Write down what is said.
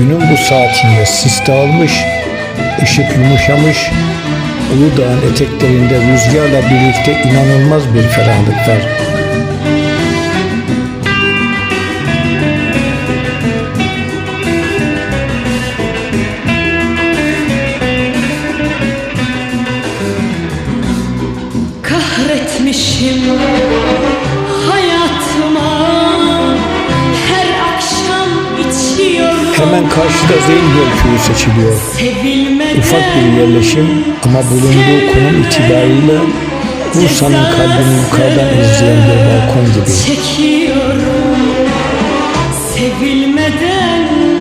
Günün bu saatinde sis dağılmış, ışık yumuşamış, Uludağ'ın eteklerinde rüzgarla birlikte inanılmaz bir ferahlık var. Kahretmişim Hemen karşıda Zeynep köyü seçiliyor. Ufak bir yerleşim ama bulunduğu konum itibariyle Bursa'nın kalbini yukarıdan izleyen bir balkon gibi. Çekiyorum sevilmeden